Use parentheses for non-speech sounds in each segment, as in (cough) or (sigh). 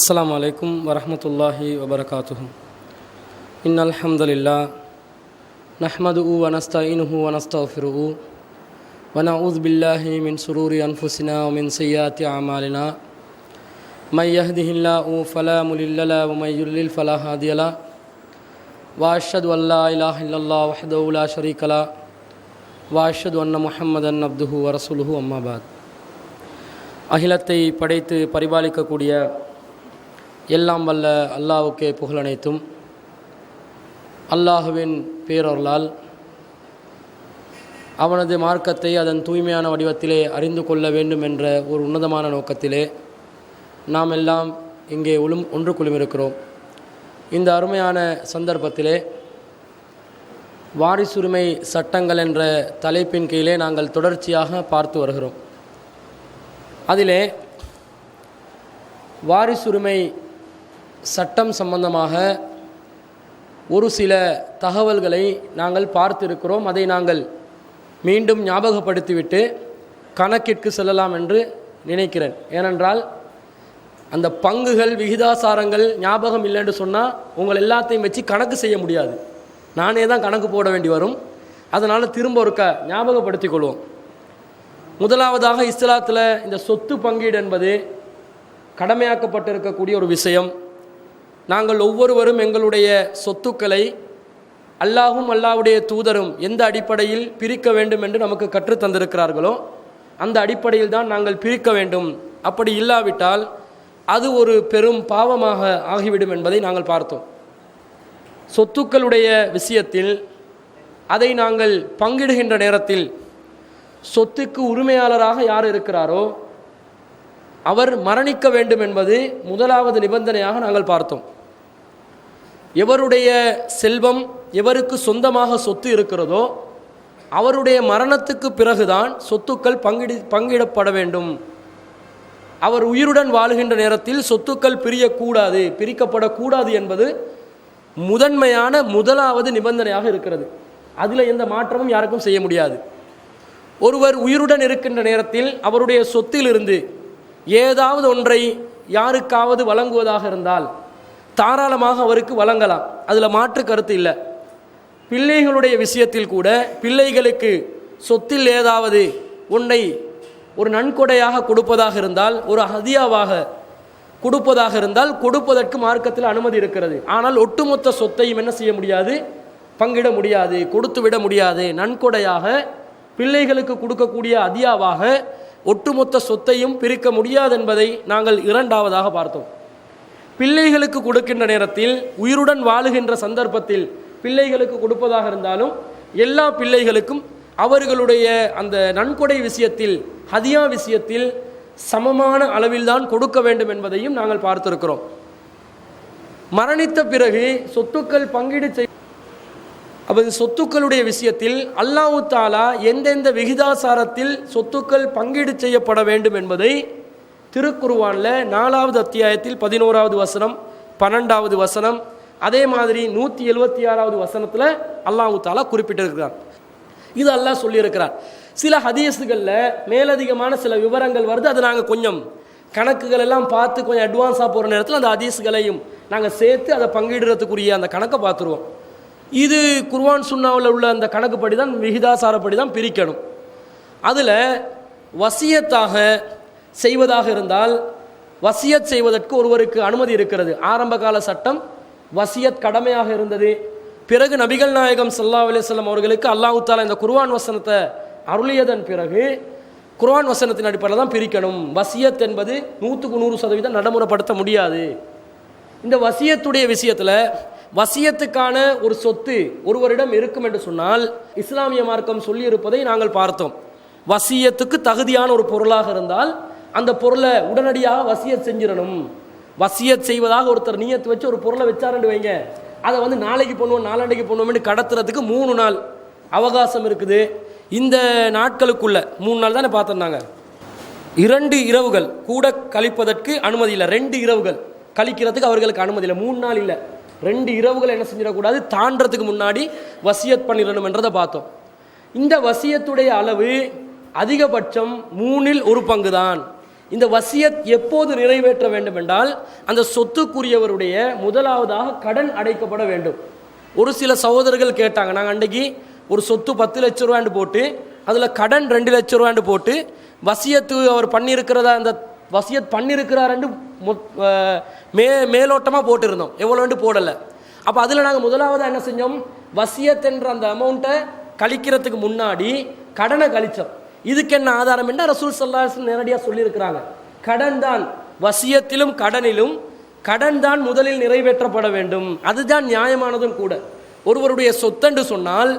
السلام عليكم ورحمة الله وبركاته إن الحمد لله نحمده ونستعينه ونستغفره ونعوذ بالله من سرور أنفسنا ومن سيئات أعمالنا من يهده الله فلا مضل له ومن يضلل فلا هادي له وأشهد أن لا إله إلا الله وحده لا شريك له وأشهد أن محمدا عبده ورسوله أما بعد அகிலத்தை படைத்து பரிபாலிக்கக்கூடிய எல்லாம் வல்ல அல்லாவுக்கே புகழனைத்தும் அல்லாஹுவின் பேரொருளால் அவனது மார்க்கத்தை அதன் தூய்மையான வடிவத்திலே அறிந்து கொள்ள வேண்டும் என்ற ஒரு உன்னதமான நோக்கத்திலே நாம் எல்லாம் இங்கே உளும் ஒன்று குழுமிருக்கிறோம். இந்த அருமையான சந்தர்ப்பத்திலே வாரிசுரிமை சட்டங்கள் என்ற தலைப்பின் கீழே நாங்கள் தொடர்ச்சியாக பார்த்து வருகிறோம். அதிலே வாரிசுரிமை சட்டம் சம்பந்தமாக ஒரு சில தகவல்களை நாங்கள் பார்த்திருக்கிறோம். அதை நாங்கள் மீண்டும் ஞாபகப்படுத்திவிட்டு கணக்கிற்கு செல்லலாம் என்று நினைக்கிறேன். ஏனென்றால் அந்த பங்குகள் விகிதாசாரங்கள் ஞாபகம் இல்லைன்னு சொன்னால் உங்கள் எல்லாத்தையும் வச்சு கணக்கு செய்ய முடியாது. நானே தான் கணக்கு போட வேண்டி வரும். அதனால் திரும்ப ஒருக்க ஞாபகப்படுத்தி கொள்வோம். முதலாவதாக இஸ்லாத்தில் இந்த சொத்து பங்கீடு என்பது கடமையாக்கப்பட்டிருக்கக்கூடிய ஒரு விஷயம். நாங்கள் ஒவ்வொருவரும் எங்களுடைய சொத்துக்களை அல்லாஹும் அல்லாஹ்வுடைய தூதரும் எந்த அடிப்படையில் பிரிக்க வேண்டும் என்று நமக்கு கற்றுத் தந்திருக்கிறார்களோ அந்த அடிப்படையில் தான் நாங்கள் பிரிக்க வேண்டும். அப்படி இல்லாவிட்டால் அது ஒரு பெரும் பாவமாக ஆகிவிடும் என்பதை நாங்கள் பார்த்தோம். சொத்துக்களுடைய விஷயத்தில் அதை நாங்கள் பங்கிடுகின்ற நேரத்தில் சொத்துக்கு உரிமையாளராக யார் இருக்கிறாரோ அவர் மரணிக்க வேண்டும் என்பது முதலாவது நிபந்தனையாக நாங்கள் பார்த்தோம். எவருடைய செல்வம் எவருக்கு சொந்தமாக சொத்து இருக்கிறதோ அவருடைய மரணத்துக்கு பிறகுதான் சொத்துக்கள் பங்கிடி பங்கிடப்பட வேண்டும். அவர் உயிருடன் வாழுகின்ற நேரத்தில் சொத்துக்கள் பிரியக்கூடாது பிரிக்கப்படக்கூடாது என்பது முதன்மையான முதலாவது நிபந்தனையாக இருக்கிறது. அதில் எந்த மாற்றமும் யாருக்கும் செய்ய முடியாது. ஒருவர் உயிருடன் இருக்கின்ற நேரத்தில் அவருடைய சொத்திலிருந்து ஏதாவது ஒன்றை யாருக்காவது வழங்குவதாக இருந்தால் தாராளமாக அவருக்கு வழங்கலாம். அதில் மாற்று கருத்து இல்லை. பிள்ளைகளுடைய விஷயத்தில் கூட பிள்ளைகளுக்கு சொத்தில் ஏதாவது உன்னை ஒரு நன்கொடையாக கொடுப்பதாக இருந்தால் ஒரு ஹதியாவாக கொடுப்பதாக இருந்தால் கொடுப்பதற்கு மார்க்கத்தில் அனுமதி இருக்கிறது. ஆனால் ஒட்டுமொத்த சொத்தையும் என்ன செய்ய முடியாது? பங்கிட முடியாது கொடுத்து விட முடியாது. நன்கொடையாக பிள்ளைகளுக்கு கொடுக்கக்கூடிய அதியாவாக ஒட்டுமொத்த சொத்தையும் பிரிக்க முடியாது என்பதை நாங்கள் இரண்டாவதாக பார்த்தோம். பிள்ளைகளுக்கு கொடுக்கின்ற நேரத்தில் உயிருடன் வாழுகின்ற சந்தர்ப்பத்தில் பிள்ளைகளுக்கு கொடுப்பதாக இருந்தாலும் எல்லா பிள்ளைகளுக்கும் அவர்களுடைய அந்த நன்கொடை விஷயத்தில் ஹதியா விஷயத்தில் சமமான அளவில்தான் கொடுக்க வேண்டும் என்பதையும் நாங்கள் பார்த்திருக்கிறோம். மரணித்த பிறகு சொத்துக்கள் பங்கீடு செய் அவரது சொத்துக்களுடைய விஷயத்தில் அல்லாஹு தாலா எந்தெந்த விகிதாசாரத்தில் சொத்துக்கள் பங்கீடு செய்யப்பட வேண்டும் என்பதை திருக்குருவானில் நாலாவது அத்தியாயத்தில் பதினோராவது வசனம் பன்னெண்டாவது வசனம் அதே மாதிரி நூற்றி எழுபத்தி ஆறாவது வசனத்தில் அல்லாஹு தாலா குறிப்பிட்டிருக்கிறான். இது அல்லாஹ் சொல்லியிருக்கிறார் சில ஹதீஸுகளில் மேலதிகமான சில விவரங்கள் வருது அதை நாங்கள் கொஞ்சம் கணக்குகள் எல்லாம் பார்த்து கொஞ்சம் அட்வான்ஸாக போகிற நேரத்தில் அந்த ஹதீஸுகளையும் நாங்கள் சேர்த்து அதை பங்கிடுறதுக்குரிய அந்த கணக்கை பார்த்துருவோம். இது குர்வான் சுண்ணாவில் உள்ள அந்த கணக்குப்படி தான் விகிதாசாரப்படி தான் பிரிக்கணும். அதில் வசியத்தாக செய்வதாக இருந்தால் வசியத் செய்வதற்கு ஒருவருக்கு அனுமதி இருக்கிறது. ஆரம்ப கால சட்டம் வசியத் கடமையாக இருந்தது. பிறகு நபிகள் நாயகம் சல்லா அலிஸ்லாம் அவர்களுக்கு அல்லாஹு தாலா இந்த குர்வான் வசனத்தை அருளியதன் பிறகு குர்வான் வசனத்தின் அடிப்படையில் தான் பிரிக்கணும். வசியத் என்பது நூற்றுக்கு நூறு சதவீதம் நடைமுறைப்படுத்த முடியாது. இந்த வசியத்துடைய விஷயத்தில் வசியத்துக்கான ஒரு சொத்து ஒருவரிடம் இருக்கும் என்று சொன்னால் இஸ்லாமிய மார்க்கம் சொல்லியிருப்பதை நாங்கள் பார்த்தோம். வசியத்துக்கு தகுதியான ஒரு பொருளாக இருந்தால் அந்த பொருளை உடனடியாக வசியத் செஞ்சிடணும். வசியத் செய்வதாக ஒருத்தர் நீயத்து வச்சு ஒரு பொருளை வச்சாருன்னு வைங்க. அதை வந்து நாளைக்கு பண்ணுவோம் நாளாண்டைக்கு பண்ணுவோம்னு கடத்துறதுக்கு மூணு நாள் அவகாசம் இருக்குது. இந்த நாட்களுக்குள்ள மூணு நாள் தானே பார்த்துருந்தாங்க. இரண்டு இரவுகள் கூட கழிப்பதற்கு அனுமதி இல்லை. ரெண்டு இரவுகள் கழிக்கிறதுக்கு அவர்களுக்கு அனுமதி இல்லை. மூணு நாள் இல்லை. ரெண்டு இரவுகள் என்ன செஞ்சிடக்கூடாது? தாண்டறதுக்கு முன்னாடி வசியத் பண்ணிடணும் என்றதை பார்த்தோம். இந்த வசியத்துடைய அளவு அதிகபட்சம் மூணில் ஒரு பங்கு தான் இந்த வசியத் எப்போது நிறைவேற்ற வேண்டும் என்றால் அந்த சொத்துக்குரியவருடைய முதலாவதாக கடன் அடைக்கப்பட வேண்டும். ஒரு சில சகோதரர்கள் கேட்டாங்க நாங்கள் அன்றைக்கி ஒரு சொத்து பத்து லட்ச ரூபான்னு போட்டு அதில் கடன் ரெண்டு லட்ச ரூபான்னு போட்டு வசியத்து அவர் பண்ணியிருக்கிறதா அந்த வசியத் பண்ணியிருக்கிறாருன்னு மே மேலோட்டமாக போட்டிருந்தோம். எவ்வளோண்டு போடலை. அப்போ அதில் நாங்கள் முதலாவதாக என்ன செஞ்சோம்? வசியத் என்ற அந்த அமௌண்ட்டை கழிக்கிறதுக்கு முன்னாடி கடனை கழித்தோம் இதுக்கு என்ன ஆதாரம் என்ன? ரசூல் சல்லாஸ் நேரடியாக சொல்லியிருக்கிறாங்க. கடன் தான் வசியத்திலும் கடனிலும் கடன் தான் முதலில் நிறைவேற்றப்பட வேண்டும். அதுதான் நியாயமானதும் கூட. ஒருவருடைய சொத்தென்று சொன்னால்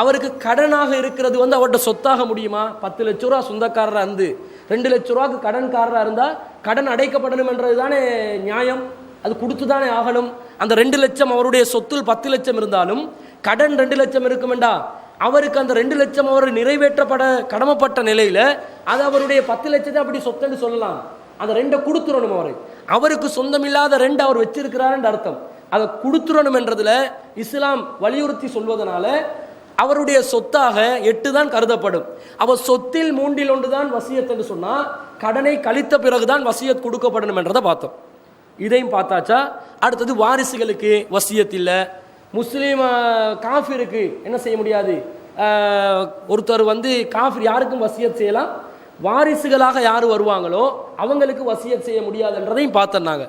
அவருக்கு கடனாக இருக்கிறது வந்து அவர்கிட்ட சொத்தாக முடியுமா? பத்து லட்ச ரூபா சொந்தக்காரராக இருந்து ரெண்டு லட்ச ரூபாவுக்கு கடன்காரராக இருந்தால் கடன் அடைக்கப்படணும் என்றது தானே நியாயம்? அது கொடுத்து தானே ஆகணும்? அந்த ரெண்டு லட்சம் அவருடைய சொத்தில் பத்து லட்சம் இருந்தாலும் கடன் ரெண்டு லட்சம் இருக்குமெண்டா? அவருக்கு அந்த ரெண்டு லட்சம் அவர் நிறைவேற்றப்பட கடமைப்பட்ட நிலையில் அது அவருடைய பத்து லட்சத்தை அப்படி சொத்துன்னு சொல்லலாம். அந்த ரெண்டை கொடுத்துடணும் அவர். அவருக்கு சொந்தமில்லாத ரெண்டு அவர் வச்சிருக்கிறாருன்ற அர்த்தம். அதை கொடுத்துடணும் என்றதில் இஸ்லாம் வலியுறுத்தி சொல்வதனால அவருடைய சொத்தாக எட்டு தான் கருதப்படும். அவர் சொத்தில் மூன்றில் ஒன்று தான் வசியத் என்று சொன்னால் கடனை கழித்த பிறகுதான் வசியத் கொடுக்கப்படணும் என்றதை பார்த்தோம். இதையும் பார்த்தாச்சா அடுத்தது வாரிசுகளுக்கு வசியத் இல்லை முஸ்லீம் காஃபிருக்கு என்ன செய்ய முடியாது? ஒருத்தர் வந்து காஃபிர் யாருக்கும் வசியத் செய்யலாம். வாரிசுகளாக யார் வருவாங்களோ அவங்களுக்கு வசியத் செய்ய முடியாதுன்றதையும் பார்த்தோன்னாங்க.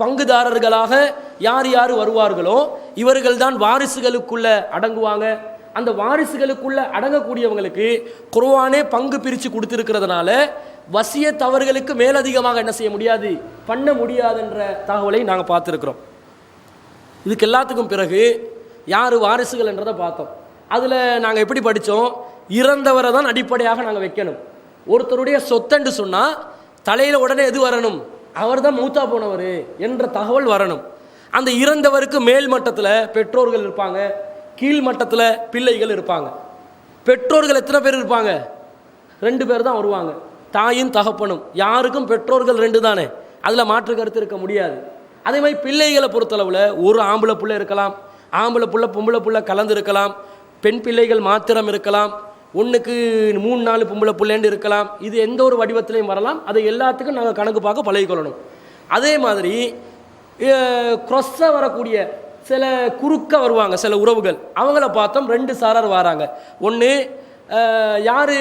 பங்குதாரர்களாக யார் யார் வருவார்களோ இவர்கள் தான் வாரிசுகளுக்குள்ள அடங்குவாங்க. அந்த வாரிசுகளுக்குள்ள அடங்கக்கூடியவங்களுக்கு குர்வானே பங்கு பிரித்து கொடுத்துருக்கிறதுனால வசியத் தவறுகளுக்கு மேலதிகமாக என்ன செய்ய முடியாது? பண்ண முடியாதுன்ற தகவலை நாங்கள் பார்த்துருக்குறோம். இதுக்கு எல்லாத்துக்கும் பிறகு யார் வாரிசுகள் என்றதை பார்த்தோம். அதில் நாங்கள் எப்படி படித்தோம் இறந்தவரை தான் அடிப்படையாக நாங்கள் வைக்கணும். ஒருத்தருடைய சொத்துன்னு சொன்னால் தலையில் உடனே எது வரணும்? அவர் தான் மூத்தா போனவர் என்ற தகவல் வரணும். அந்த இறந்தவருக்கு மேல் மட்டத்தில் பெற்றோர்கள் இருப்பாங்க கீழ் மட்டத்தில் பிள்ளைகள் இருப்பாங்க. பெற்றோர்கள் எத்தனை பேர் இருப்பாங்க? ரெண்டு பேர் தான் வருவாங்க. தாயும் தகப்பனும். யாருக்கும் பெற்றோர்கள் ரெண்டு தானே? அதில் மாற்று கருத்து இருக்க முடியாது. அதே மாதிரி பிள்ளைகளை பொறுத்தளவில் ஒரு ஆம்பளை புள்ள இருக்கலாம் ஆம்பளை புள்ள பொம்பளை புள்ள கலந்து இருக்கலாம் பெண் பிள்ளைகள் மாத்திரம் இருக்கலாம் ஒன்றுக்கு மூணு நாலு பொம்பளை பிள்ளைன்னு இருக்கலாம் இது எந்த ஒரு வடிவத்திலையும் வரலாம். அதை எல்லாத்துக்கும் நாங்கள் கணக்கு பார்க்க பழகிக்கொள்ளணும். அதே மாதிரி க்ரொஸ்ஸாக வரக்கூடிய சில குறுக்க வருவாங்க சில உறவுகள். அவங்கள பார்த்தோம் ரெண்டு சாரார் வராங்க. ஒன்று யார்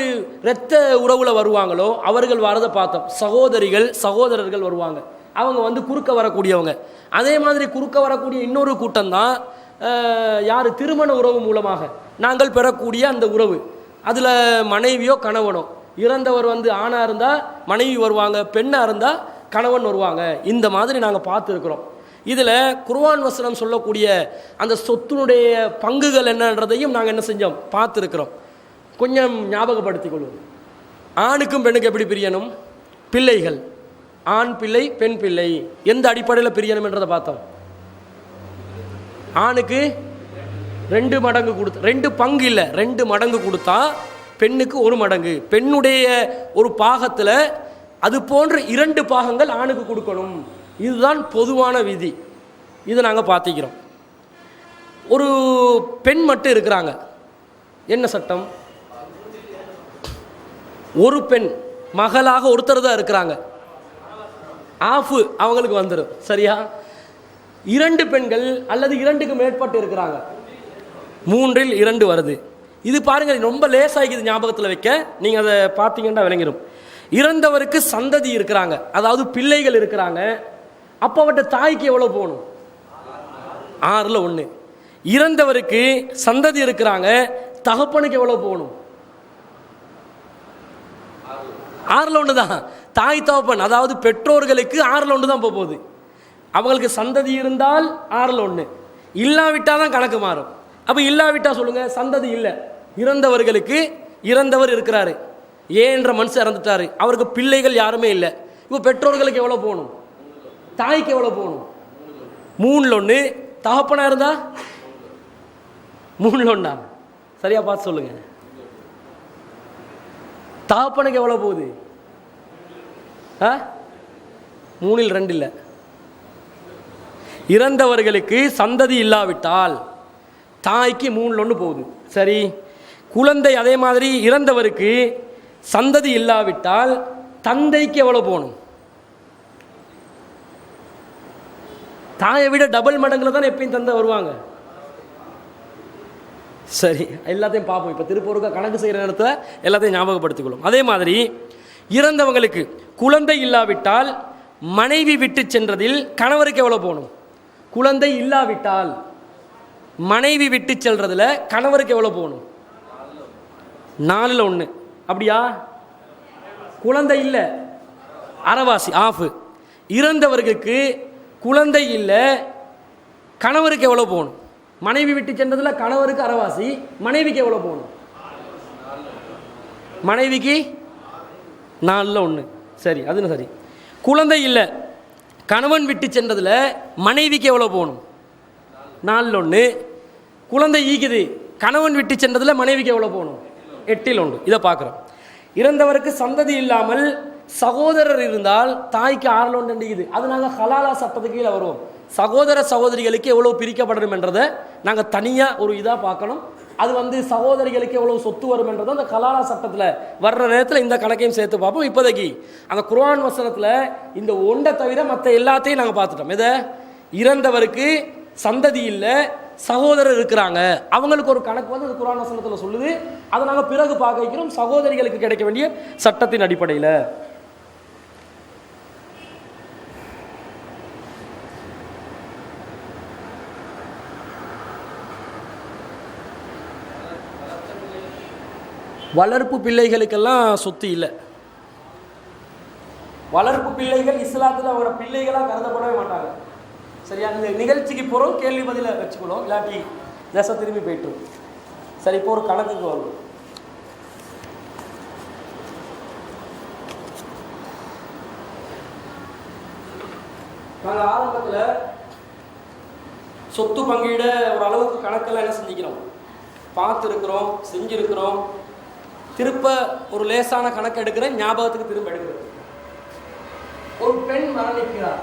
இரத்த உறவில் வருவாங்களோ அவர்கள் வரதை பார்த்தோம். சகோதரிகள் சகோதரர்கள் வருவாங்க. அவங்க வந்து குறுக்க வரக்கூடியவங்க. அதே மாதிரி குறுக்க வரக்கூடிய இன்னொரு கூட்டம் தான் யார்? திருமண உறவு மூலமாக. நாங்கள் பெறக்கூடிய அந்த உறவு. அதில் மனைவியோ கணவனோ. இறந்தவர் வந்து ஆணாக இருந்தால் மனைவி வருவாங்க பெண்ணாக இருந்தால் கணவன் வருவாங்க. இந்த மாதிரி நாங்கள் பார்த்துருக்குறோம். இதில் குர்வான் வசனம் சொல்லக்கூடிய அந்த சொத்தினுடைய பங்குகள் என்னன்றதையும் நாங்கள் என்ன செஞ்சோம்? பார்த்துருக்குறோம். கொஞ்சம் ஞாபகப்படுத்திக் கொள்வோம் ஆணுக்கும் பெண்ணுக்கு எப்படி பிரியணும்? பிள்ளைகள். ஆண் பிள்ளை பெண் பிள்ளை. எந்த அடிப்படையில் பிரியணும் என்றதை பார்த்தோம். ஆணுக்கு ரெண்டு மடங்கு கொடுத்து ரெண்டு பங்கு இல்லை ரெண்டு மடங்கு கொடுத்தா பெண்ணுக்கு ஒரு மடங்கு. பெண்ணுடைய ஒரு பாகத்தில் அது போன்ற இரண்டு பாகங்கள் ஆணுக்கு கொடுக்கணும். இதுதான் பொதுவான விதி. இதை நாங்கள் பார்த்திக்கிறோம். ஒரு பெண் மட்டும் இருக்கிறாங்க. என்ன சட்டம்? ஒரு பெண் மகளாக ஒருத்தர் தான் இருக்கிறாங்க. ஆஃபு அவங்களுக்கு வந்துடும் சரியா? இரண்டு பெண்கள் அல்லது இரண்டுக்கு மேற்பட்டு இருக்கிறாங்க. மூன்றில் இரண்டு வருது. இது பாருங்கள் ரொம்ப லேசாகிக்குது ஞாபகத்தில் வைக்க. நீங்கள் அதை பார்த்தீங்கன்னா விளங்கிடும் இறந்தவருக்கு சந்ததி இருக்கிறாங்க. அதாவது பிள்ளைகள் இருக்கிறாங்க. அப்போ அவட்ட தாய்க்கு எவ்வளோ போகணும்? ஆறில் ஒன்று இறந்தவருக்கு சந்ததி இருக்கிறாங்க. தகப்பனுக்கு எவ்வளோ போகணும்? ஆறில் ஒன்று தான் தாய் தகப்பன் அதாவது பெற்றோர்களுக்கு ஆறில் ஒன்று தான் போக போகுது அவங்களுக்கு சந்ததி இருந்தால் ஆறில் ஒன்று. இல்லாவிட்டால் தான் கணக்கு மாறும். அப்போ இல்லாவிட்டால் சொல்லுங்கள் சந்ததி இல்லை. இறந்தவர்களுக்கு இறந்தவர் இருக்கிறாரு. ஏன்ற மனுஷன் இறந்துட்டாரு. அவருக்கு பிள்ளைகள் யாருமே இல்லை. இப்போ பெற்றோர்களுக்கு எவ்வளோ போகணும்? தாய்க்கு எவ்வளோ போகணும்? மூணில் ஒன்று தகப்பனாக இருந்தா? மூணில் ஒன்றா சரியா பார்த்து சொல்லுங்கள் தகப்பனுக்கு எவ்வளோ போகுது? ஆ? மூணில் ரெண்டு இல்லை இறந்தவர்களுக்கு சந்ததி இல்லாவிட்டால் தாய்க்கு மூணில் ஒன்று போகுது. சரி. குழந்தை அதே மாதிரி இறந்தவருக்கு சந்ததி இல்லாவிட்டால் தந்தைக்கு எவ்வளோ போகணும்? தாயை விட டபுள் மடங்குல தான் எப்பயும் தந்தை வருவாங்க. சரி. எல்லாத்தையும் பார்ப்போம். இப்போ திருப்பூருக்கு கணக்கு செய்கிற நேரத்தில் எல்லாத்தையும் ஞாபகப்படுத்திக்கொள்ளும். அதே மாதிரி இறந்தவங்களுக்கு குழந்தை இல்லாவிட்டால் மனைவி விட்டு சென்றதில் கணவருக்கு எவ்வளோ போகணும்? குழந்தை இல்லாவிட்டால் மனைவி விட்டு செல்றதுல கணவருக்கு எவ்வளோ போகணும்? நாலில் ஒன்று அப்படியா? குழந்தை இல்லை. அறவாசி ஆஃபு இறந்தவர்களுக்கு குழந்தை இல்லை கணவருக்கு எவ்வளோ போகணும்? மனைவி விட்டு சென்றதில் கணவருக்கு அறவாசி மனைவிக்கு எவ்வளோ போகணும்? மனைவிக்கு நாலில் ஒன்று சரி அது சரி. குழந்தை இல்லை. கணவன் விட்டு சென்றதில் மனைவிக்கு எவ்வளோ போகணும்? நாலில் ஒன்று குழந்தை ஈக்குது. கணவன் விட்டு சென்றதில் மனைவிக்கு எவ்வளோ போகணும்? எட்டில் ஒன்று. இதை பார்க்குறோம். இறந்தவருக்கு சந்ததி இல்லாமல் சகோதரர் இருந்தால் தாய்க்கு ஆறில் ஒன்று இருக்குது அது நாங்கள் ஹலாலா சட்டத்துக்கு கீழே வருவோம். சகோதர சகோதரிகளுக்கு எவ்வளோ பிரிக்கப்படணும் என்றதை நாங்கள் தனியாக ஒரு இதாக பார்க்கணும். அது வந்து சகோதரிகளுக்கு எவ்வளோ சொத்து வரும் என்றதை அந்த கலாலா சட்டத்தில் வர்ற நேரத்தில் இந்த கணக்கையும் சேர்த்து பார்ப்போம். இப்போதைக்கு அந்த குர்ஆன் வசனத்தில் இந்த ஒன்றை தவிர மற்ற எல்லாத்தையும் நாங்கள் பார்த்துட்டோம். இதை இறந்தவருக்கு சந்ததி இல்லை சகோதரர் இருக்கிறாங்க. அவங்களுக்கு ஒரு கணக்கு வந்து அது குர்ஆன் வசனத்தில் சொல்லுது. அதை நாங்கள் பிறகு பார்க்க வைக்கிறோம். சகோதரிகளுக்கு கிடைக்க வேண்டிய சட்டத்தின் அடிப்படையில். வளர்ப்பு பிள்ளைகளுக்கெல்லாம் சொத்து இல்லை. வளர்ப்பு பிள்ளைகள் இஸ்லாத்தில் அவங்களோட பிள்ளைகளாக கருதப்படவே மாட்டாங்க. சரியா? இந்த நிகழ்ச்சிக்கு போகிறோம் கேள்வி பதில வச்சுக்கணும் இல்லாட்டி தேசம் திரும்பி போயிட்டுரும் சரி இப்போ ஒரு கணக்குக்கு வரும் நாங்கள் ஆரம்பத்தில் சொத்து பங்கீட ஒரு அளவுக்கு கணக்கெல்லாம் என்ன செஞ்சுக்கிறோம்? பார்த்துருக்குறோம் செஞ்சுருக்கிறோம். திருப்ப ஒரு லேசான கணக்கு எடுக்கிறேன் ஞாபகத்துக்கு திரும்ப எடுக்கிறேன் ஒரு பெண் மரணிக்கிறார்.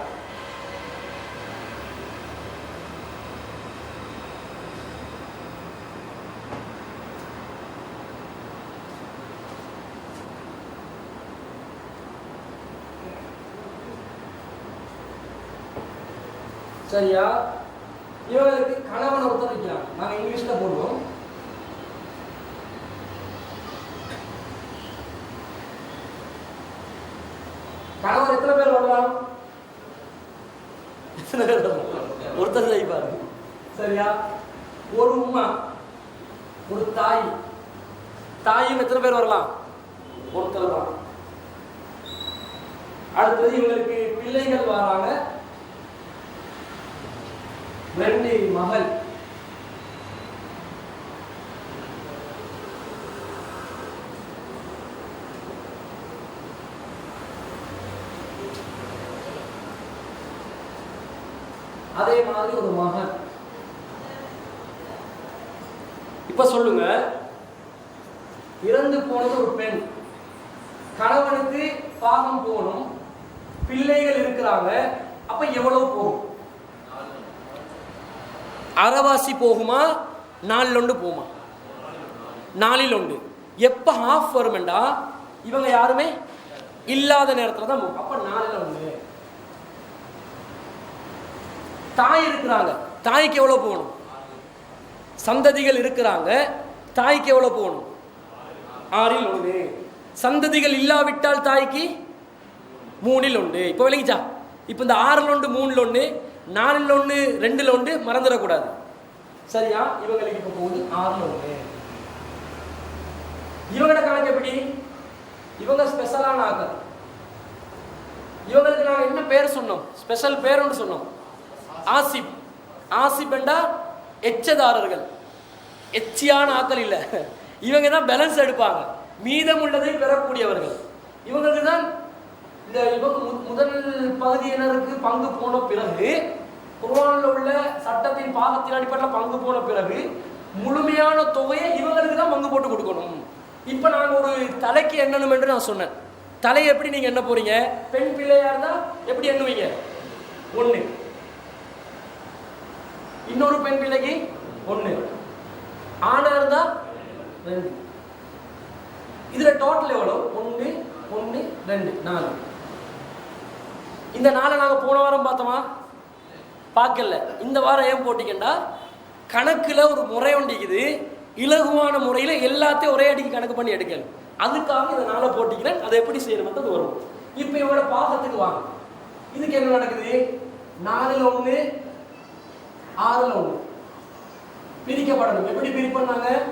சரியா? இவங்களுக்கு கணவன் ஒருத்தர் இருக்கிறாங்க நாங்கள் இங்கிலீஷில் போடுவோம் கணவர் எத்தனை பேர் வரலாம் எத்தனை பேர் வரலாம் (laughs) ஒருத்தர் செய்வார் சரியா? ஒரு உம்மா ஒரு தாய். தாயும் எத்தனை பேர் வரலாம்? ஒருத்தர் தான் அடுத்தது இவங்களுக்கு பிள்ளைகள் வராங்க. ரெண்டு மகள் அதே மாதிரி ஒரு மகன் இப்ப சொல்லுங்க இறந்து போனது ஒரு பெண் கணவனுக்கு பாகம் போகணும் பிள்ளைகள் இருக்கிறாங்க எவ்வளவு போகும்? அறவாசி போகுமா? நாலில் ஒன்று போகுமா? நாலில் ஒன்று. எப்போ ஹாஃப் வருமெண்டா? இவங்க யாருமே இல்லாத நேரத்தில் தான் போகும். அப்போ நாலில் ஒன்று. தாய் இருக்கிறாங்க. தாய்க்கு எவ்வளோ போகணும்? சந்ததிகள் இருக்கிறாங்க. தாய்க்கு எவ்வளோ போகணும்? ஆறில் ஒன்று. சந்ததிகள் இல்லாவிட்டால் தாய்க்கு மூணில் ஒன்று. இப்போ விளங்கிச்சா? இப்போ இந்த ஆறில் ஒன்று மூணில் ஒன்று நாலில் ஒன்று ரெண்டில் ஒன்று மறந்துடக்கூடாது. சரியா? இவங்களுக்கு இப்போ போகுது ஆறில் ஒன்று இவங்களோட கணக்கு எப்படி? இவங்க ஸ்பெஷலான ஆக்கள் இவங்களுக்கு நாங்கள் என்ன பேர் சொன்னோம்? ஸ்பெஷல் பேர் ஒன்று சொன்னோம். ஆசிப். ஆசிப் என்றா எச்சதாரர்கள். எச்சியான ஆக்கள் இல்லை. இவங்க தான் பேலன்ஸ் எடுப்பாங்க. மீதம் உள்ளதை பெறக்கூடியவர்கள். இவங்களுக்கு தான் இந்த இவங்க மு- முதல் பகுதியினருக்கு பங்கு போன பிறகு குர்ஆன்ல உள்ள சட்டத்தின் பாகத்தின் அடிப்படையில் பங்கு போன பிறகு முழுமையான தொகையை இவங்களுக்கு தான் பங்கு போட்டு கொடுக்கணும். இப்போ நாங்கள் ஒரு தலைக்கு எண்ணணும் என்று நான் சொன்னேன். தலை எப்படி நீங்கள் எண்ண போகிறீங்க பெண் பிள்ளையாக இருந்தால் எப்படி எண்ணுவீங்க? ஒன்று இன்னொரு பெண் பிள்ளைக்கு ஒன்று ஆணாக இருந்தால் ரெண்டு. இதில் டோட்டல் எவ்வளோ ஒன்று ஒன்று ரெண்டு நாலு. இந்த நாளை நாங்கள் போன வாரம் பார்த்தோமா? பார்க்கல. இந்த வாரம் ஏன் போட்டிக்கண்டா கணக்கில் ஒரு முறை ஒண்டிக்குது இலகுவான முறையில் எல்லாத்தையும் ஒரே அடிக்கு கணக்கு பண்ணி எடுக்கணும். அதுக்காக இந்த நாளை போட்டிக்கிறேன். அதை எப்படி செய்யணும் வரும். இப்போ இவரோட பாகத்துக்கு வாங்க. இதுக்கு என்ன நடக்குது? நாலில் ஒன்று ஆறில் ஒன்று பிரிக்கப்படணும். எப்படி பிரிப்போம்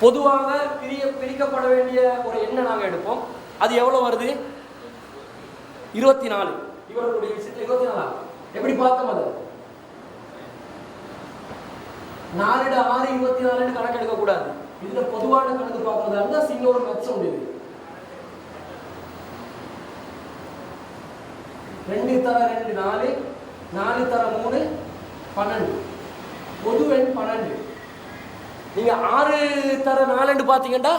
பொதுவாக பிரிய பிரிக்கப்பட வேண்டிய ஒரு எண்ணை நாங்கள் எடுப்போம். அது எவ்வளோ வருது? இருபத்தி நாலு இவர்களுடைய விஷயத்தில் இருபத்தி நாலா எப்படி பார்த்தோம் அது? நாலுட ஆறு இருபத்தி நாலுன்னு கணக்கு எடுக்கக்கூடாது. இதுல பொதுவான கணக்கு பார்க்கறதா இருந்தா சின்ன ஒரு மெச்சம் முடியுது ரெண்டு தர ரெண்டு நாலு நாலு தர மூணு பன்னெண்டு. பொது எண் பன்னெண்டு. நீங்க ஆறு தர நாலண்டு பார்த்தீங்கன்னா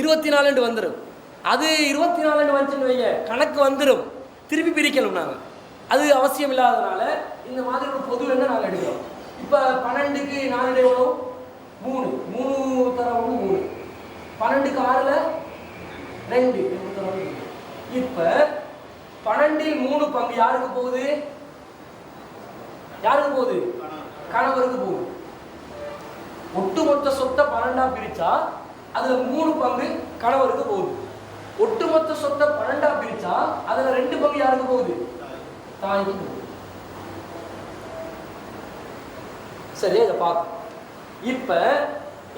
இருபத்தி நாலுண்டு வந்துடும் அது இருபத்தி நாலுன்னு வந்துச்சுன்னு வைங்க. கணக்கு வந்துடும் திருப்பி பிரிக்கணும் நாங்கள் அது அவசியம் இல்லாதனால இந்த மாதிரி ஒரு பொது எண்ணை நாங்கள் எடுக்கிறோம். இப்போ பன்னெண்டுக்கு நாலு எவ்வளோ மூணு. மூணு தர மூணு. பன்னெண்டுக்கு ஆறில் ரெண்டு. ரெண்டு இப்போ பன்னெண்டில் மூணு பங்கு யாருக்கு போகுது? யாருக்கு போகுது? கணவருக்கு போகுது. ஒட்டுமொத்த சொத்தை பன்னெண்டா பிரிச்சா அதுல மூணு பங்கு கணவருக்கு போகுது. ஒட்டுமொத்த சொத்தை பன்னெண்டா பிரிச்சா அதுல ரெண்டு பங்கு யாருக்கு போகுது? தாய்க்கு போகுது. சரி இதை பார்க்க இப்ப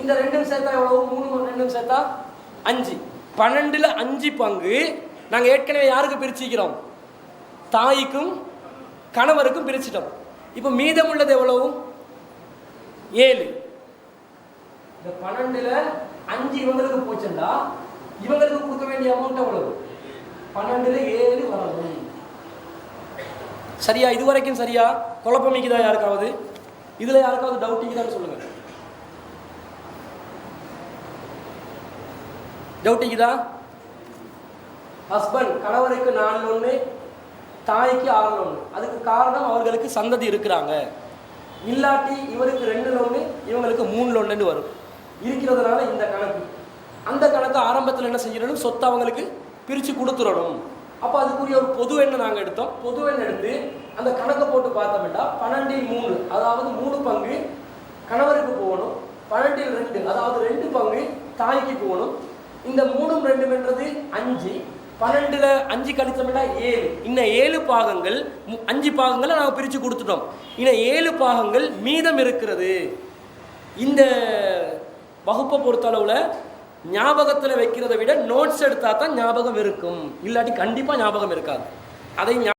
இந்த ரெண்டும் சேர்த்தா எவ்வளவு? மூணு ரெண்டும் சேர்த்தா அஞ்சு. பன்னெண்டுல அஞ்சு பங்கு நாங்க ஏற்கனவே யாருக்கு பிரிச்சுக்கிறோம் தாய்க்கும் கணவருக்கும் பிரிச்சிட்டோம். இப்போ மீதம் உள்ளது எவ்வளவு? ஏழு. இந்த பன்னெண்டுல அஞ்சு இவங்களுக்கு போச்சுண்டா. இவங்களுக்கு கொடுக்க வேண்டிய அமௌண்ட் எவ்வளவு? பன்னெண்டுல ஏழு வரணும். சரியா? இது வரைக்கும் சரியா குழப்பமிக்குதா யாருக்காவது? இதுல யாருக்காவது டவுட்டிக்குதான்னு சொல்லுங்க. டவுட்டிக்குதா ஹஸ்பண்ட் கணவருக்கு நாலு ஒன்று தாய்க்கு ஆறு ஒன்று அதுக்கு காரணம் அவர்களுக்கு சந்ததி இருக்கிறாங்க. இல்லாட்டி இவருக்கு ரெண்டு ஒன்று இவங்களுக்கு மூணு ஒன்றுன்னு வரும். இருக்கிறதுனால இந்த கணக்கு. அந்த கணக்கை ஆரம்பத்தில் என்ன செஞ்சிடணும்? சொத்தை அவங்களுக்கு பிரித்து கொடுத்துடணும். அப்போ அதுக்குரிய ஒரு பொது எண்ணை நாங்கள் எடுத்தோம். பொது எண்ணை எடுத்து அந்த கணக்கை போட்டு பார்த்தோம்னா பன்னெண்டில் மூணு அதாவது மூணு பங்கு கணவருக்கு போகணும். பன்னெண்டில் ரெண்டு அதாவது ரெண்டு பங்கு தாய்க்கு போகணும். இந்த மூணும் ரெண்டுமென்றது அஞ்சு. பன்னெண்டுல அஞ்சு கழிச்சோம்னா ஏழு. இன்னும் ஏழு பாகங்கள் அஞ்சு பாகங்களை நாங்கள் பிரித்து கொடுத்துட்டோம். இன்னும் ஏழு பாகங்கள் மீதம் இருக்கிறது. இந்த வகுப்பை பொறுத்தளவில் ஞாபகத்தில் வைக்கிறதை விட நோட்ஸ் எடுத்தால் தான் ஞாபகம் இருக்கும். இல்லாட்டி கண்டிப்பாக ஞாபகம் இருக்காது. அதை